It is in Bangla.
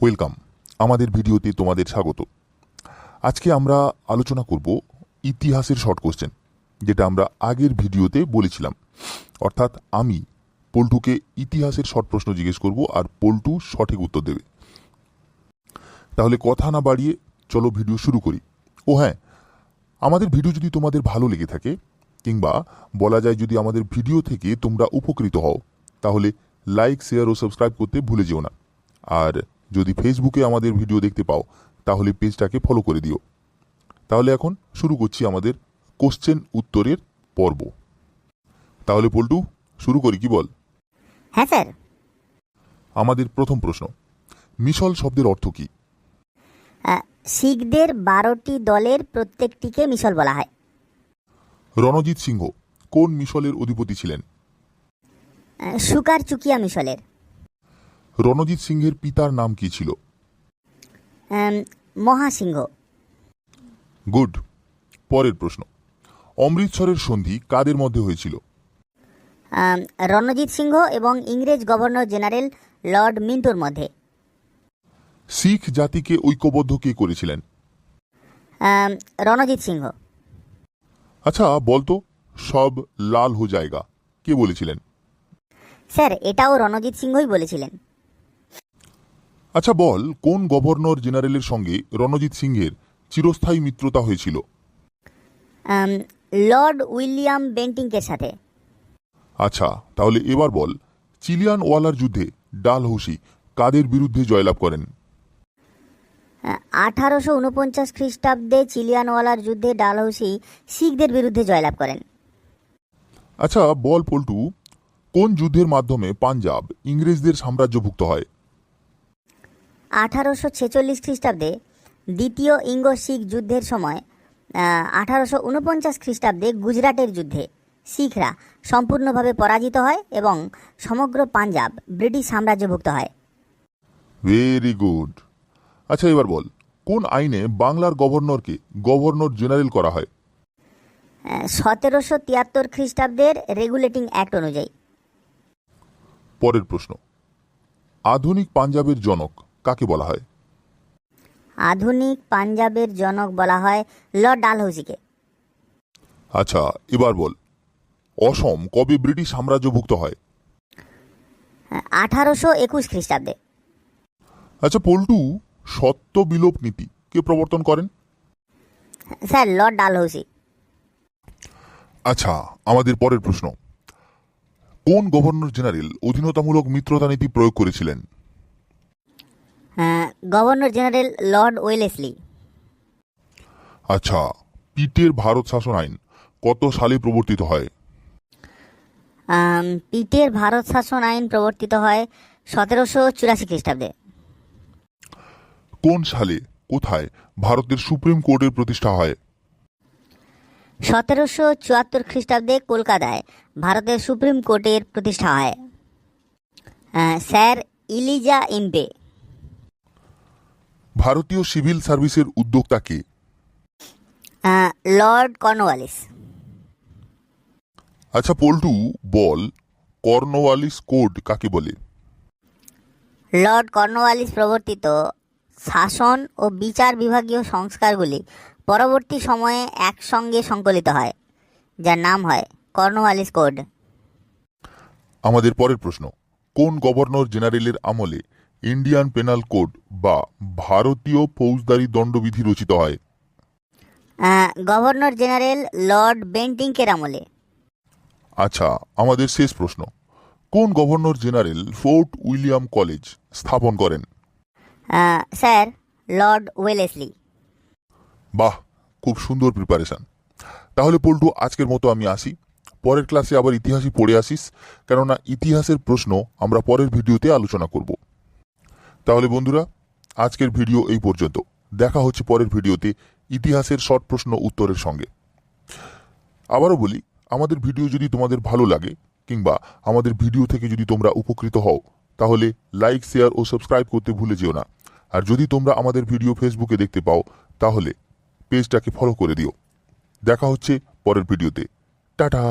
ওয়েলকাম। আমাদের ভিডিওতে তোমাদের স্বাগত। আজকে আমরা আলোচনা করব ইতিহাসের শর্ট কোশ্চেন, যেটা আমরা আগের ভিডিওতে বলেছিলাম। অর্থাৎ আমি পল্টুকে ইতিহাসের শর্ট প্রশ্ন জিজ্ঞেস করব আর পল্টু সঠিক উত্তর দেবে। তাহলে কথা না বাড়িয়ে চলো ভিডিও শুরু করি। ও হ্যাঁ আমাদের ভিডিও যদি তোমাদের ভালো লেগে থাকে, কিংবা বলা যায় যদি আমাদের ভিডিও থেকে তোমরা উপকৃত হও, তাহলে লাইক, শেয়ার ও সাবস্ক্রাইব করতে ভুলে যেও না। আর যদি ফেসবুকে আমাদের ভিডিও দেখতে পাও তাহলে পেজটাকে ফলো করে দিও। তাহলে এখন শুরু করছি আমাদের কোশ্চেন উত্তরের পর্ব। তাহলে পল্টু শুরু করি কি বল? হ্যাঁ স্যার। আমাদের প্রথম প্রশ্ন মিশল শব্দের অর্থ কি? শিখদের বারোটি দলের প্রত্যেকটিকে মিশল বলা হয়। রণজিৎ সিংহ কোন মিশলের অধিপতি ছিলেন? সুকার চুকিয়া মিশলের। রণজিৎ সিংহের পিতার নাম কি ছিল? মহাসিংহ। গুড। পরের প্রশ্ন। অমৃতসরের সন্ধি কাদের মধ্যে হয়েছিল? রণজিৎ সিংহ এবং ইংরেজ গভর্নর জেনারেল লর্ড মিন্টোর মধ্যে। শিখ জাতিকে ঐক্যবদ্ধ কে করেছিলেন? রণজিৎ সিংহ। আচ্ছা বলতো সব লাল হো জায়গা। কে বলেছিলেন? স্যার এটাও রণজিৎ সিংহই বলেছিলেন। আচ্ছা বল কোন গভর্নর জেনারেলের সঙ্গে রণজিৎ সিংহের চিরস্থায়ী মিত্রতা হয়েছিল? লর্ড উইলিয়াম বেন্টিংকের সাথে। আচ্ছা তাহলে এবার বল চিলিয়ান ওয়ালার যুদ্ধে ডালহৌসি কাদের বিরুদ্ধে জয়লাভ করেন? আঠারোশো উনপঞ্চাশ খ্রিস্টাব্দে চিলিয়ানওয়ালার যুদ্ধে ডালহৌসি শিখদের বিরুদ্ধে জয়লাভ করেন। আচ্ছা বল পল্টু কোন যুদ্ধের মাধ্যমে পাঞ্জাব ইংরেজদের সাম্রাজ্যভুক্ত হয়? আঠারোশো ছেচল্লিশ খ্রিস্টাব্দে দ্বিতীয় ইঙ্গ শিখ যুদ্ধের সময় আঠারোশো উনপঞ্চাশ খ্রিস্টাব্দে গুজরাটের যুদ্ধে শিখরা সম্পূর্ণভাবে পরাজিত হয় এবং সমগ্র পাঞ্জাব ব্রিটিশ সাম্রাজ্যভুক্ত হয়। ভেরি গুড আচ্ছা এবার বল কোন আইনে বাংলার গভর্নরকে গভর্নর জেনারেল করা হয়? সতেরোশো তিয়াত্তর খ্রিস্টাব্দের রেগুলেটিং অ্যাক্ট অনুযায়ী। পরের প্রশ্ন আধুনিক পাঞ্জাবের জনক কাকে বলা হয়? আধুনিক পাঞ্জাবের জনক বলা হয় লর্ড ডালহৌসিকে আচ্ছা এবার বল অসম কবে ব্রিটিশ সাম্রাজ্যভুক্ত হয়? আঠারোশো একুশ খ্রিস্টাব্দে। আচ্ছা পল্টু সত্য বিলোপ নীতি কে প্রবর্তন করেন? স্যার লর্ড ডালহৌসি আচ্ছা আমাদের পরের প্রশ্ন। কোন গভর্নর জেনারেল অধীনতামূলক মিত্রতা নীতি প্রয়োগ করেছিলেন? গভর্নর জেনারেল লর্ড ওয়েলেসলি আচ্ছা পিটের ভারত শাসন আইন কত সালে প্রবর্তিত হয়? পিটের ভারত শাসন আইন প্রবর্তিত হয় সতেরোশো চুরাশি খ্রিস্টাব্দে। কোন সালে কোথায় ভারতের সুপ্রিম কোর্টের প্রতিষ্ঠা হয়? সতেরোশো চুয়াত্তর খ্রিস্টাব্দে কলকাতায় ভারতের সুপ্রিম কোর্টের প্রতিষ্ঠা হয়। Sir Elijah Impey. ভারতীয় সিভিল সার্ভিসের উদ্যোক্তা কে? Lord Cornwallis. আচ্ছা পল্টু বল কর্নওয়ালিস কোড কাকে বলে? লর্ড কর্নওয়ালিস প্রবর্তিত শাসন ও বিচার বিভাগীয় সংস্কারগুলি পরবর্তী সময়ে একসঙ্গে সংকলিত হয় যার নাম হয় কর্নওয়ালিস কোড। আমাদের পরের প্রশ্ন। কোন গভর্নর জেনারেলের আমলে ইন্ডিয়ান পেনাল কোড বা ভারতীয় ফৌজদারি দণ্ডবিধি রচিত হয়। গভর্নর জেনারেল লর্ড বেন্টিংকের আমলে। আচ্ছা আমাদের শেষ প্রশ্ন। কোন governor general Fort William college স্থাপন করেন? Sir lord Wellesley. বাহ খুব সুন্দর প্রিপারেশন তাহলে পল্টু আজকের মতো আমি আসি। পরের ক্লাসে আবার ইতিহাসই পড়ে আসিস কেননা ইতিহাসের প্রশ্ন আমরা পরের ভিডিওতে আলোচনা করব। তাহলে বন্ধুরা, আজকের ভিডিও এই পর্যন্ত। দেখা হচ্ছে পরের ভিডিওতে ইতিহাসের শর্ট প্রশ্ন উত্তরের সঙ্গে। আবারও বলি, আমাদের ভিডিও যদি তোমাদের ভালো লাগে, কিংবা আমাদের ভিডিও থেকে যদি তোমরা উপকৃত হও, তাহলে লাইক, শেয়ার ও সাবস্ক্রাইব করতে ভুলে যেও না। আর যদি তোমরা আমাদের ভিডিও ফেসবুকে দেখতে পাও, তাহলে পেজটাকে ফলো করে দিও। দেখা হচ্ছে পরের ভিডিওতে। টাটা!